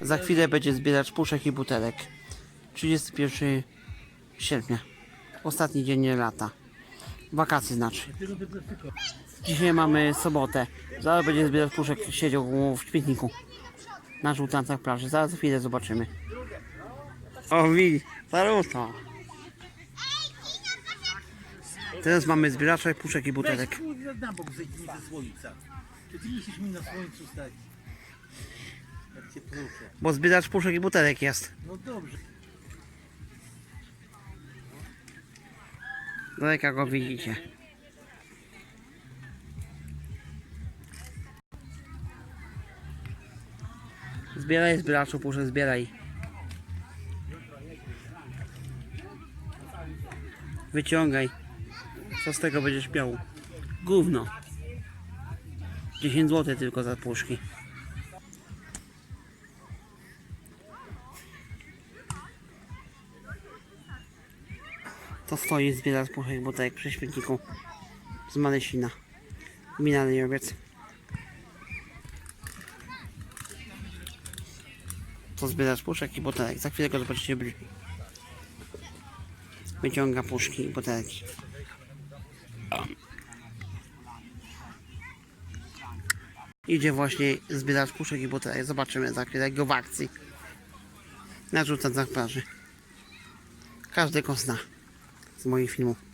Za chwilę będzie zbieracz puszek i butelek. 31 sierpnia. Ostatni dzień lata. Wakacje znaczy. Dzisiaj mamy sobotę. Zaraz będzie zbieracz puszek siedział w śmietniku. Na żółtancach plaży. Zaraz za chwilę zobaczymy. O, widz, Saruto. Teraz mamy zbieracza puszek i butelek. Weź kurde na bok zejdź mi ze słońca. Czy ty musisz mi na słońcu stać? Jak proszę. Bo zbieracz puszek i butelek jest. No dobrze. Z daleka go widzicie. Zbieraj zbieraczu puszek, zbieraj. Wyciągaj. Co z tego będziesz miał? Gówno. 10 zł tylko za puszki. To stoi zbieracz puszek butelek przy śmietniku z Malesina. Gmina Lejowiec. To zbieracz puszek i butelek. Za chwilę go zobaczycie bliżej. Wyciąga puszki i butelki. Idzie właśnie zbieracz puszek i butelek. Zobaczymy za chwilę go w akcji. Narzuca na plaży. Każdy go zna z moich filmów.